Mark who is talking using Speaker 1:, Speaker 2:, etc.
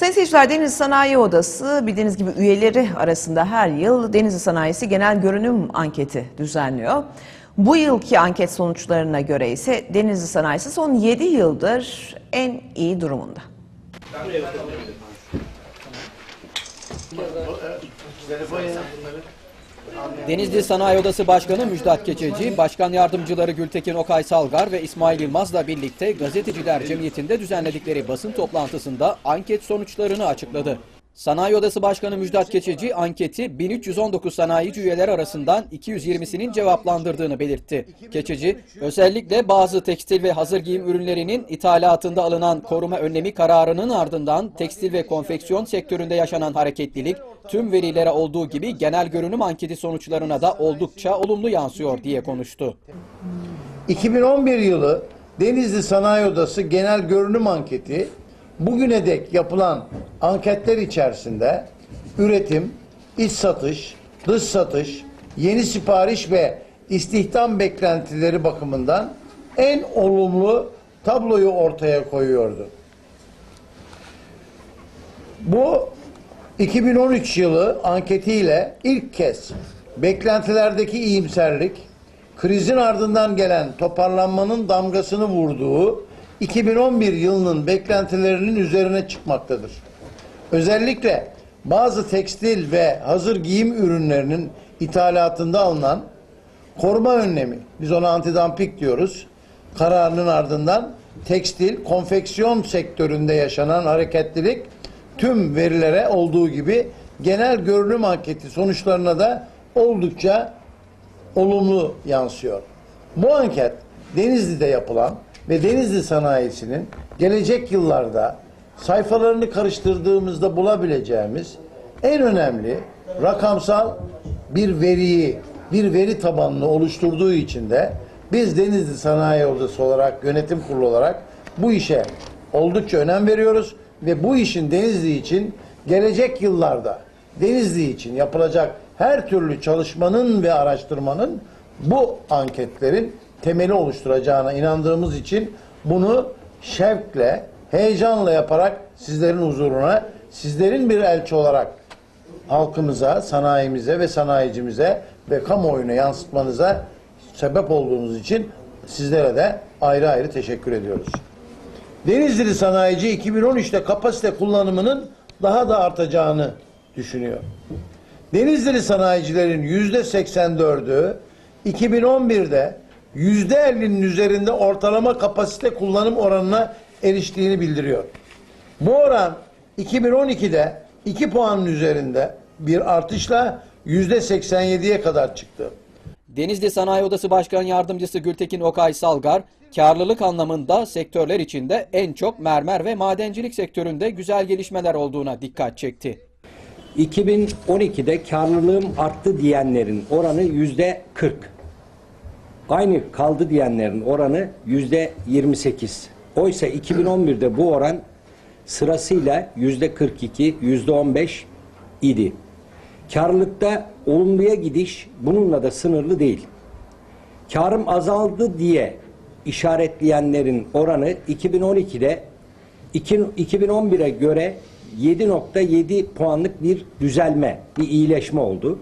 Speaker 1: Sayın seyirciler Denizli Sanayi Odası bildiğiniz gibi üyeleri arasında her yıl Denizli Sanayisi Genel Görünüm Anketi düzenliyor. Bu yılki anket sonuçlarına göre ise Denizli Sanayisi son 7 yıldır en iyi durumunda.
Speaker 2: Denizli Sanayi Odası Başkanı Müjdat Keçeci, Başkan Yardımcıları Gültekin Okay Salgar ve İsmail Yılmaz'la birlikte Gazeteciler Cemiyeti'nde düzenledikleri basın toplantısında anket sonuçlarını açıkladı. Sanayi Odası Başkanı Müjdat Keçeci anketi 1319 sanayici üyeler arasından 220'sinin cevaplandırdığını belirtti. Keçeci, özellikle bazı tekstil ve hazır giyim ürünlerinin ithalatında alınan koruma önlemi kararının ardından tekstil ve konfeksiyon sektöründe yaşanan hareketlilik tüm verilere olduğu gibi genel görünüm anketi sonuçlarına da oldukça olumlu yansıyor diye konuştu.
Speaker 3: 2011 yılı Denizli Sanayi Odası Genel Görünüm Anketi bugüne dek yapılan anketler içerisinde üretim, iç satış, dış satış, yeni sipariş ve istihdam beklentileri bakımından en olumlu tabloyu ortaya koyuyordu. Bu 2013 yılı anketiyle ilk kez beklentilerdeki iyimserlik, krizin ardından gelen toparlanmanın damgasını vurduğu 2011 yılının beklentilerinin üzerine çıkmaktadır. Özellikle bazı tekstil ve hazır giyim ürünlerinin ithalatında alınan koruma önlemi, biz ona antidampik diyoruz, kararının ardından tekstil, konfeksiyon sektöründe yaşanan hareketlilik tüm verilere olduğu gibi genel görünüm anketi sonuçlarına da oldukça olumlu yansıyor. Bu anket Denizli'de yapılan ve Denizli sanayisinin gelecek yıllarda sayfalarını karıştırdığımızda bulabileceğimiz en önemli rakamsal bir veriyi, bir veri tabanını oluşturduğu için de biz Denizli Sanayi Odası olarak, yönetim kurulu olarak bu işe oldukça önem veriyoruz. Ve bu işin Denizli için gelecek yıllarda Denizli için yapılacak her türlü çalışmanın ve araştırmanın bu anketlerin temeli oluşturacağına inandığımız için bunu şevkle, heyecanla yaparak sizlerin huzuruna, sizlerin bir elçi olarak halkımıza, sanayimize ve sanayicimize ve kamuoyuna yansıtmanıza sebep olduğunuz için sizlere de ayrı ayrı teşekkür ediyoruz. Denizli sanayici 2013'te kapasite kullanımının daha da artacağını düşünüyor. Denizli sanayicilerin yüzde 84'ü 2011'de yüzde 50'nin üzerinde ortalama kapasite kullanım oranına eriştiğini bildiriyor. Bu oran 2012'de 2 puanın üzerinde bir artışla yüzde 87'ye kadar çıktı.
Speaker 2: Denizli Sanayi Odası Başkan Yardımcısı Gültekin Okay Salgar, karlılık anlamında sektörler içinde en çok mermer ve madencilik sektöründe güzel gelişmeler olduğuna dikkat çekti.
Speaker 4: 2012'de karlılığım arttı diyenlerin oranı yüzde 40. Aynı kaldı diyenlerin oranı yüzde 28. Oysa 2011'de bu oran sırasıyla yüzde 42, yüzde 15 idi. Karlılıkta olumluya gidiş bununla da sınırlı değil. Karım azaldı diye işaretleyenlerin oranı 2012'de 2011'e göre 7.7 puanlık bir düzelme, bir iyileşme oldu.